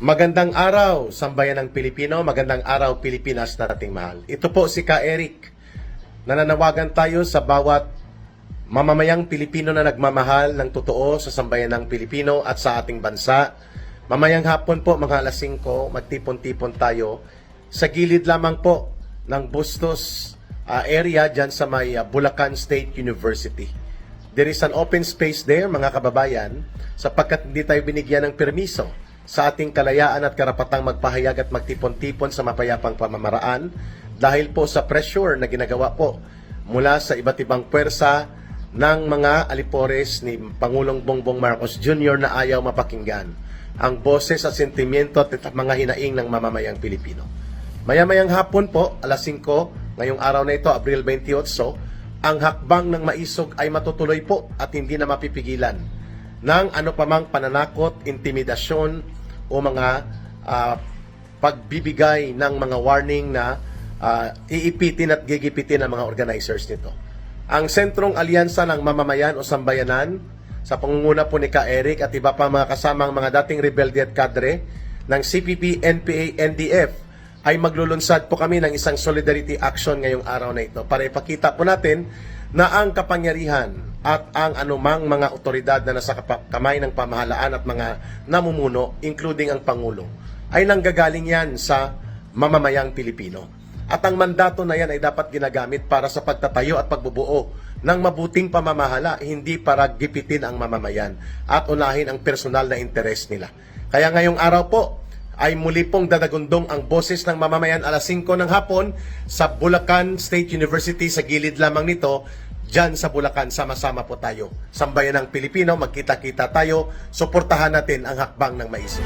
Magandang araw, sambayan ng Pilipino. Magandang araw, Pilipinas na ating mahal. Ito po si Ka Eric. Nananawagan tayo sa bawat mamamayang Pilipino na nagmamahal ng totoo sa sambayan ng Pilipino at sa ating bansa. Mamayang hapon po, mga alas 5, magtipon-tipon tayo sa gilid lamang po ng Bustos ah, area dyan sa may ah, Bulacan State University. There is an open space there, mga kababayan, sapagkat hindi tayo binigyan ng permiso sa ating kalayaan at karapatang magpahayag at magtipon-tipon sa mapayapang pamamaraan dahil po sa pressure na ginagawa po mula sa iba't ibang pwersa ng mga alipores ni Pangulong Bongbong Marcos Jr. na ayaw mapakinggan ang boses at sentimiento at mga hinaing ng mamamayang Pilipino. Maya-mayang hapon po, alas 5, ngayong araw na ito, Abril 28, ang hakbang ng maisog ay matutuloy po at hindi na mapipigilan ng ano pamang pananakot, intimidasyon o mga ah, pagbibigay ng mga warning na ah, iipitin at gigipitin ng mga organizers nito. Ang Sentrong Alyansa ng Mamamayan o Sambayanan sa pangunguna po ni Ka Eric at iba pa mga kasamang mga dating rebelde at kadre ng CPP, NPA, NDF ay maglulunsad po kami ng isang solidarity action ngayong araw na ito para ipakita po natin na ang kapangyarihan at ang anumang mga otoridad na nasa kamay ng pamahalaan at mga namumuno, including ang Pangulo, ay nanggagaling yan sa mamamayang Pilipino. At ang mandato na yan ay dapat ginagamit para sa pagtatayo at pagbubuo ng mabuting pamamahala, hindi para gipitin ang mamamayan at unahin ang personal na interes nila. Kaya ngayong araw po, ay muli pong dadagundong ang boses ng mamamayan alas 5 ng hapon sa Bulacan State University sa gilid lamang nito Diyan sa Bulacan, sama-sama po tayo. Sambayan ng Pilipino, magkita-kita tayo, suportahan natin ang hakbang ng maisip.